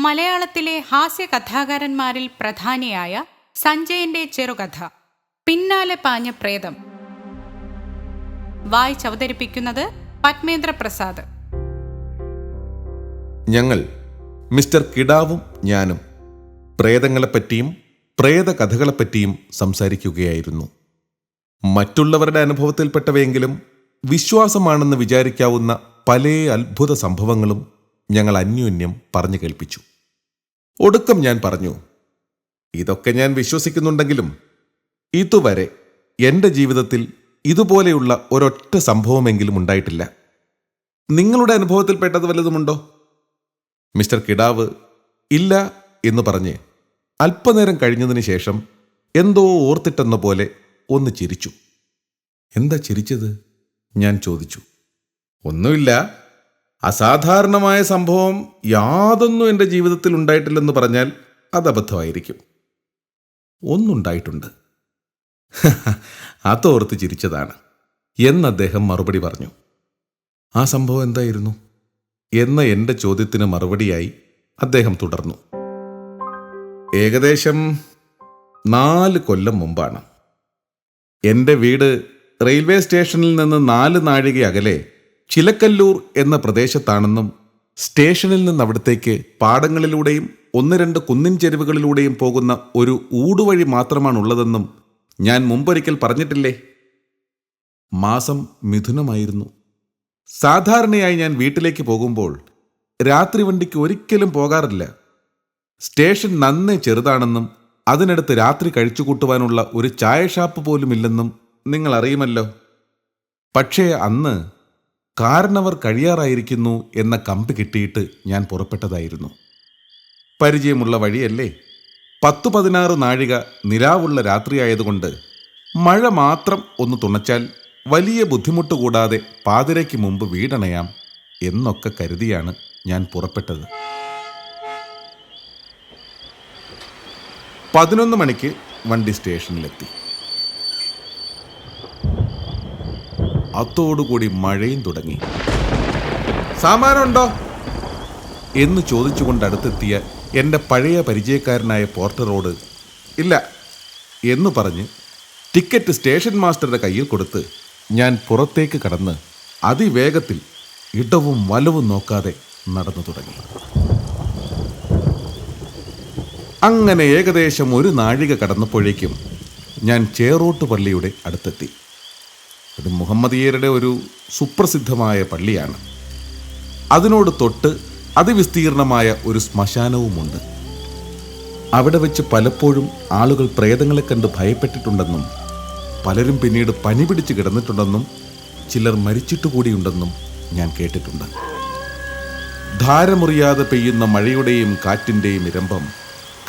മലയാളത്തിലെ ഹാസ്യ കഥാകാരന്മാരിൽ പ്രധാനിയായ സഞ്ജയന്റെ ചെറുകഥ പിന്നാലെ പാഞ്ഞ പ്രേതം. വായിച്ച് അവതരിപ്പിക്കുന്നത് പത്മേന്ദ്ര പ്രസാദ് ഞങ്ങൾ മിസ്റ്റർ കിടാവും ഞാനും പ്രേതങ്ങളെപ്പറ്റിയും പ്രേതകഥകളെപ്പറ്റിയും സംസാരിക്കുകയായിരുന്നു. മറ്റുള്ളവരുടെ അനുഭവത്തിൽപ്പെട്ടവയെങ്കിലും വിശ്വാസമാണെന്ന് വിചാരിക്കാവുന്ന പല അത്ഭുത സംഭവങ്ങളും ഞങ്ങൾ അന്യോന്യം പറഞ്ഞു കേൾപ്പിച്ചു. ഒടുക്കം ഞാൻ പറഞ്ഞു ഇതൊക്കെ ഞാൻ വിശ്വസിക്കുന്നുണ്ടെങ്കിലും ഇതുവരെ എന്റെ ജീവിതത്തിൽ ഇതുപോലെയുള്ള ഒരൊറ്റ സംഭവമെങ്കിലും ഉണ്ടായിട്ടില്ല. നിങ്ങളുടെ അനുഭവത്തിൽപ്പെട്ടത് വല്ലതുമുണ്ടോ? മിസ്റ്റർ കിടാവ് ഇല്ല എന്ന് പറഞ്ഞ് അല്പനേരം കഴിഞ്ഞതിന് ശേഷം എന്തോ ഓർത്തിട്ടെന്ന പോലെ ഒന്ന് ചിരിച്ചു. എന്താ ചിരിച്ചത്? ഞാൻ ചോദിച്ചു. ഒന്നുമില്ല. അസാധാരണമായ സംഭവം യാതൊന്നും എന്റെ ജീവിതത്തിൽ ഉണ്ടായിട്ടില്ലെന്ന് പറഞ്ഞാൽ അത് അബദ്ധമായിരിക്കും. ഒന്നുണ്ടായിട്ടുണ്ട്. അതോർത്ത് ചിരിച്ചതാണ്. എന്ന് അദ്ദേഹം മറുപടി പറഞ്ഞു. ആ സംഭവം എന്തായിരുന്നു? എന്ന എന്റെ ചോദ്യത്തിന് മറുപടിയായി അദ്ദേഹം തുടർന്നു. ഏകദേശം നാല് കൊല്ലം മുമ്പാണ്. എന്റെ വീട് റെയിൽവേ സ്റ്റേഷനിൽ നിന്ന് നാല് നാഴിക അകലെ ചിലക്കല്ലൂർ എന്ന പ്രദേശത്താണെന്നും സ്റ്റേഷനിൽ നിന്ന് അവിടത്തേക്ക് പാടങ്ങളിലൂടെയും ഒന്ന് രണ്ട് കുന്നിൻ ചെരുവുകളിലൂടെയും പോകുന്ന ഒരു ഊടുവഴി മാത്രമാണുള്ളതെന്നും ഞാൻ മുമ്പൊരിക്കൽ പറഞ്ഞിട്ടില്ലേ? മാസം മിഥുനമായിരുന്നു. സാധാരണയായി ഞാൻ വീട്ടിലേക്ക് പോകുമ്പോൾ രാത്രി വണ്ടിക്ക് ഒരിക്കലും പോകാറില്ല. സ്റ്റേഷൻ നന്നേ ചെറുതാണെന്നും അതിനടുത്ത് രാത്രി കഴിച്ചു കൂട്ടുവാനുള്ള ഒരു ചായ ഷാപ്പ് പോലുമില്ലെന്നും നിങ്ങൾ അറിയുമല്ലോ പക്ഷേ അന്ന് കാരണവർ കഴിയാറായിരിക്കുന്നു എന്ന കമ്പ് കിട്ടിയിട്ട് ഞാൻ പുറപ്പെട്ടതായിരുന്നു. പരിചയമുള്ള വഴിയല്ലേ? പത്തു പതിനാറ് നാഴിക നിലാവുള്ള രാത്രിയായതുകൊണ്ട് മഴ മാത്രം ഒന്ന് തുണച്ചാൽ വലിയ ബുദ്ധിമുട്ട് കൂടാതെ പാതിരയ്ക്ക് മുമ്പ് വീടണയാം എന്നൊക്കെ കരുതിയാണ് ഞാൻ പുറപ്പെട്ടത്. പതിനൊന്ന് മണിക്ക് വണ്ടി സ്റ്റേഷനിലെത്തി. അത്തോടുകൂടി മഴയും തുടങ്ങി. സാമാനുണ്ടോ? എന്ന് ചോദിച്ചുകൊണ്ട് അടുത്തെത്തിയ എന്റെ പഴയ പരിചയക്കാരനായ പോർട്ടറോട് ഇല്ല എന്ന് പറഞ്ഞ് ടിക്കറ്റ് സ്റ്റേഷൻ മാസ്റ്ററുടെ കയ്യിൽ കൊടുത്ത് ഞാൻ പുറത്തേക്ക് കടന്ന് അതിവേഗത്തിൽ ഇടവും വലവും നോക്കാതെ നടന്നു തുടങ്ങി. അങ്ങനെ ഏകദേശം ഒരു നാഴിക കടന്നപ്പോഴേക്കും ഞാൻ ചേറോട്ട് പള്ളിയുടെ അടുത്തെത്തി. ഇത് മുഹമ്മദീയരുടെ ഒരു സുപ്രസിദ്ധമായ പള്ളിയാണ്. അതിനോട് തൊട്ട് അതിവിസ്തീർണമായ ഒരു ശ്മശാനവുമുണ്ട്. അവിടെ വെച്ച് പലപ്പോഴും ആളുകൾ പ്രേതങ്ങളെ കണ്ട് ഭയപ്പെട്ടിട്ടുണ്ടെന്നും പലരും പിന്നീട് പനി പിടിച്ച് കിടന്നിട്ടുണ്ടെന്നും ചിലർ മരിച്ചിട്ടുകൂടിയുണ്ടെന്നും ഞാൻ കേട്ടിട്ടുണ്ട്. ധാരമുറിയാതെ പെയ്യുന്ന മഴയുടെയും കാറ്റിന്റെയും ഇരമ്പം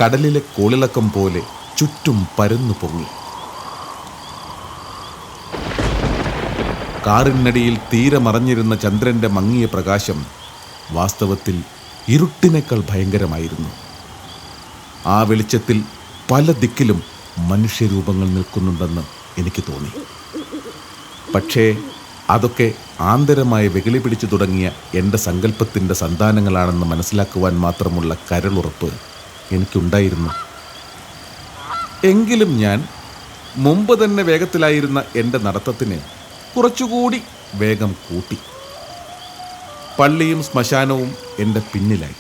കടലിലെ കോളിളക്കം പോലെ ചുറ്റും പരന്നു പൊങ്ങി. കാറിനടിയിൽ തീരെ മറഞ്ഞിരുന്ന ചന്ദ്രന്റെ മങ്ങിയ പ്രകാശം വാസ്തവത്തിൽ ഇരുട്ടിനേക്കാൾ ഭയങ്കരമായിരുന്നു. ആ വെളിച്ചത്തിൽ പല ദിക്കിലും മനുഷ്യരൂപങ്ങൾ നിൽക്കുന്നുണ്ടെന്ന് എനിക്ക് തോന്നി. പക്ഷേ അതൊക്കെ ആന്തരമായി വെകിളി പിടിച്ചു തുടങ്ങിയ എന്റെ സങ്കല്പത്തിന്റെ സന്താനങ്ങളാണെന്ന് മനസ്സിലാക്കുവാൻ മാത്രമുള്ള കരളുറപ്പ് എനിക്കുണ്ടായിരുന്നു. എങ്കിലും ഞാൻ മുമ്പ് തന്നെ വേഗത്തിലായിരുന്ന എന്റെ നടത്തത്തിന് കുറച്ചുകൂടി വേഗം കൂട്ടി. പള്ളിയും ശ്മശാനവും എന്റെ പിന്നിലായി.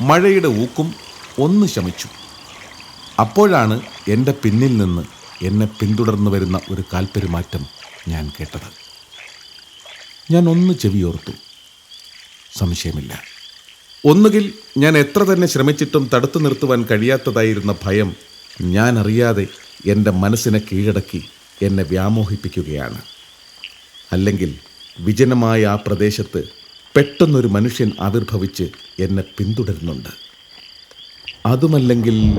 മഴയുടെ ഊക്കും ഒന്ന് ശമിച്ചു. അപ്പോഴാണ് എന്റെ പിന്നിൽ നിന്ന് എന്നെ പിന്തുടർന്നു വരുന്ന ഒരു കാൽപ്പെരുമാറ്റം ഞാൻ കേട്ടത്. ഞാൻ ഒന്ന് ചെവിയോർത്തു സംശയമില്ല. ഒന്നുകിൽ ഞാൻ എത്ര തന്നെ ശ്രമിച്ചിട്ടും തടുത്തു നിർത്തുവാൻ കഴിയാത്തതായിരുന്ന ഭയം ഞാൻ അറിയാതെ എന്റെ മനസ്സിനെ കീഴടക്കി എന്നെ വ്യാമോഹിപ്പിക്കുകയാണ്. അല്ലെങ്കിൽ വിജനമായ ആ പ്രദേശത്ത് പെട്ടെന്നൊരു മനുഷ്യൻ ആവിർഭവിച്ച് എന്നെ പിന്തുടരുന്നുണ്ട്. അതുമല്ലെങ്കിൽ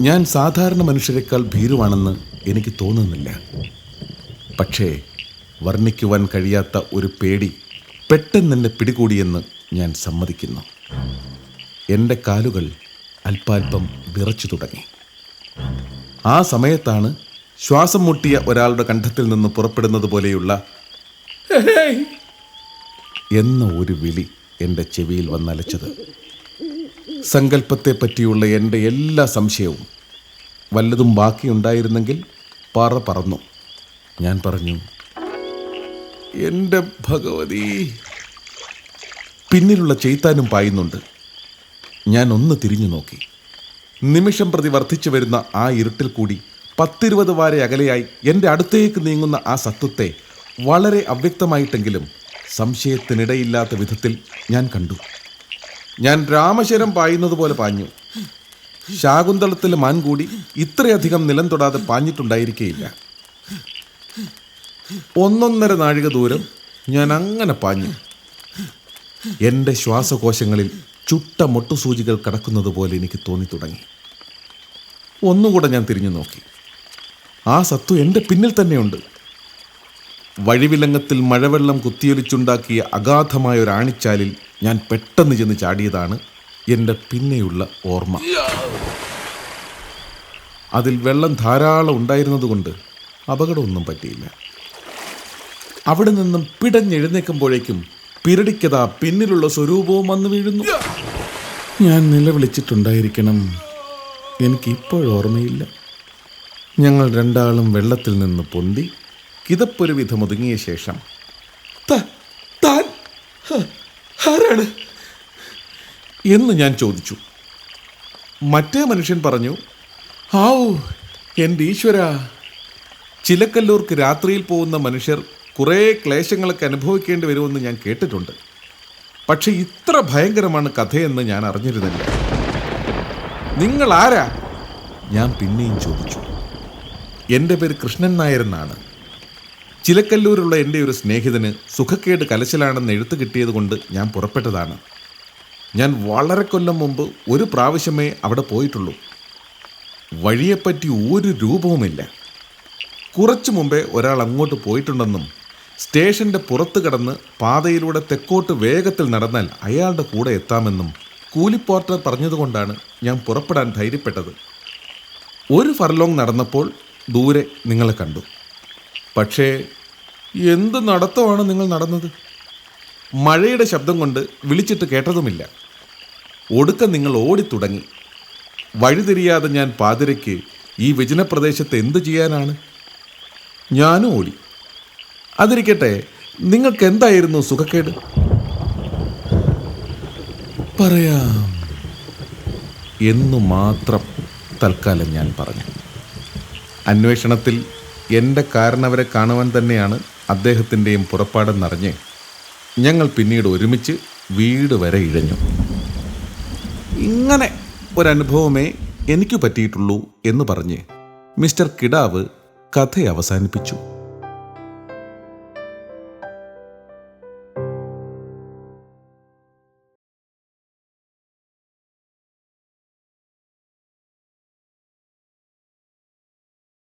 ഞാൻ സാധാരണ മനുഷ്യരെക്കാൾ ഭീരുവാണെന്ന് എനിക്ക് തോന്നുന്നില്ല. പക്ഷേ വർണിക്കുവാൻ കഴിയാത്ത ഒരു പേടി പെട്ടെന്ന് എന്നെ പിടികൂടിയെന്ന് ഞാൻ സമ്മതിക്കുന്നു. എന്റെ കാലുകൾ അല്പാൽപം വിറച്ചു തുടങ്ങി. ആ സമയത്താണ് ശ്വാസം മുട്ടിയ ഒരാളുടെ കണ്ഠത്തിൽ നിന്ന് പുറപ്പെടുന്നത് പോലെയുള്ള എന്ന ഒരു വിളി എന്റെ ചെവിയിൽ വന്നലച്ചത്. സങ്കല്പത്തെ പറ്റിയുള്ള എന്റെ എല്ലാ സംശയവും വല്ലതും ബാക്കിയുണ്ടായിരുന്നെങ്കിൽ പറ പറന്നു. ഞാൻ പറഞ്ഞു എന്റെ ഭഗവതി. പിന്നിലുള്ള ചെയ്ത്താനും പായുന്നുണ്ട്. ഞാൻ ഒന്ന് തിരിഞ്ഞു നോക്കി. നിമിഷം പ്രതി വർദ്ധിച്ചു വരുന്ന ആ ഇരുട്ടിൽ കൂടി പത്തിരുപത് വാര അകലെയായി എന്റെ അടുത്തേക്ക് നീങ്ങുന്ന ആ സത്വത്തെ വളരെ അവ്യക്തമായിട്ടെങ്കിലും സംശയത്തിനിടയില്ലാത്ത വിധത്തിൽ ഞാൻ കണ്ടു. ഞാൻ രാമശരം പായുന്നത് പോലെ പാഞ്ഞു. ശാകുന്തളത്തിലെ മാൻ കൂടി ഇത്രയധികം നിലം തൊടാതെ പാഞ്ഞിട്ടുണ്ടായിരിക്കേയില്ല. ഒന്നൊന്നര നാഴിക ദൂരം ഞാൻ അങ്ങനെ പാഞ്ഞു. എന്റെ ശ്വാസകോശങ്ങളിൽ ചുട്ട മൊട്ടുസൂചികൾ കടക്കുന്നത് പോലെ എനിക്ക് തോന്നി തുടങ്ങി. ഒന്നുകൂടെ ഞാൻ തിരിഞ്ഞു നോക്കി ആ സത്തു എന്റെ പിന്നിൽ തന്നെയുണ്ട്. വഴിവിലങ്ങത്തിൽ മഴവെള്ളം കുത്തിയൊലിച്ചുണ്ടാക്കിയ അഗാധമായ ഒരു ആണിച്ചാലിൽ ഞാൻ പെട്ടെന്ന് ചെന്ന് ചാടിയതാണ് എന്റെ പിന്നെയുള്ള ഓർമ്മ. അതിൽ വെള്ളം ധാരാളം ഉണ്ടായിരുന്നതുകൊണ്ട് അപകടമൊന്നും പറ്റിയില്ല. അവിടെ നിന്നും പിടഞ്ഞെഴുന്നേക്കുമ്പോഴേക്കും പിരടിക്കതാ പിന്നിലുള്ള സ്വരൂപവും വന്നു വീഴുന്നു. ഞാൻ നിലവിളിച്ചിട്ടുണ്ടായിരിക്കണം. എനിക്ക് ഇപ്പോഴോർമ്മയില്ല ഞങ്ങൾ രണ്ടാളും വെള്ളത്തിൽ നിന്ന് പൊന്തി കിതപ്പൊരു വിധം ഒതുങ്ങിയ ശേഷം താൻ? ആരാണ്? എന്ന് ഞാൻ ചോദിച്ചു. മറ്റേ മനുഷ്യൻ പറഞ്ഞു ആ എന്റെ ഈശ്വര! ചിലക്കല്ലൂർക്ക് രാത്രിയിൽ പോകുന്ന മനുഷ്യർ കുറേ ക്ലേശങ്ങളൊക്കെ അനുഭവിക്കേണ്ടി വരുമെന്ന് ഞാൻ കേട്ടിട്ടുണ്ട്. പക്ഷെ ഇത്ര ഭയങ്കരമാണ് കഥയെന്ന് ഞാൻ അറിഞ്ഞിരുന്നില്ല. നിങ്ങൾ ആരാ? ഞാൻ പിന്നെയും ചോദിച്ചു. എന്റെ പേര് കൃഷ്ണൻ നായർ എന്നാണ്. ചിലക്കല്ലൂരുള്ള എന്റെ ഒരു സ്നേഹിതന് സുഖക്കേട് കലശലാണെന്ന് എഴുത്ത് കിട്ടിയത് കൊണ്ട് ഞാൻ പുറപ്പെട്ടതാണ്. ഞാൻ വളരെ കൊല്ലം മുമ്പ് ഒരു പ്രാവശ്യമേ അവിടെ പോയിട്ടുള്ളൂ. വഴിയെപ്പറ്റി ഒരു രൂപവുമില്ല. കുറച്ചു മുമ്പേ ഒരാൾ അങ്ങോട്ട് പോയിട്ടുണ്ടെന്നും സ്റ്റേഷന്റെ പുറത്ത് കടന്ന് പാതയിലൂടെ തെക്കോട്ട് വേഗത്തിൽ നടന്നാൽ അയാളുടെ കൂടെ എത്താമെന്നും കൂലിപ്പോർട്ടർ പറഞ്ഞതുകൊണ്ടാണ് ഞാൻ പുറപ്പെടാൻ ധൈര്യപ്പെട്ടത്. ഒരു ഫർലോങ് നടന്നപ്പോൾ ദൂരെ നിങ്ങളെ കണ്ടു. പക്ഷേ എന്ത് നടത്തമാണ് നിങ്ങൾ നടന്നത്? മഴയുടെ ശബ്ദം കൊണ്ട് വിളിച്ചിട്ട് കേട്ടതുമില്ല. ഒടുക്കം നിങ്ങൾ ഓടിത്തുടങ്ങി. വഴിതിരിയാതെ ഞാൻ പാതിരയ്ക്ക് ഈ വിജനപ്രദേശത്ത് എന്തു ചെയ്യാനാണ്? ഞാനും ഓടി. അതിരിക്കട്ടെ നിങ്ങൾക്ക് എന്തായിരുന്നു സുഖക്കേട്? പറയാം. എന്നു മാത്രം തൽക്കാലം ഞാൻ പറഞ്ഞു. അന്വേഷണത്തിൽ എന്റെ കാരണവരെ കാണുവാൻ തന്നെയാണ് അദ്ദേഹത്തിന്റെയും പുറപ്പാടെന്നറിഞ്ഞ് ഞങ്ങൾ പിന്നീട് ഒരുമിച്ച് വീട് വരെ ഇഴഞ്ഞു. ഇങ്ങനെ ഒരനുഭവമേ എനിക്ക് പറ്റിയിട്ടുള്ളൂ എന്ന് പറഞ്ഞ് മിസ്റ്റർ കിടാവ് കഥ അവസാനിപ്പിച്ചു.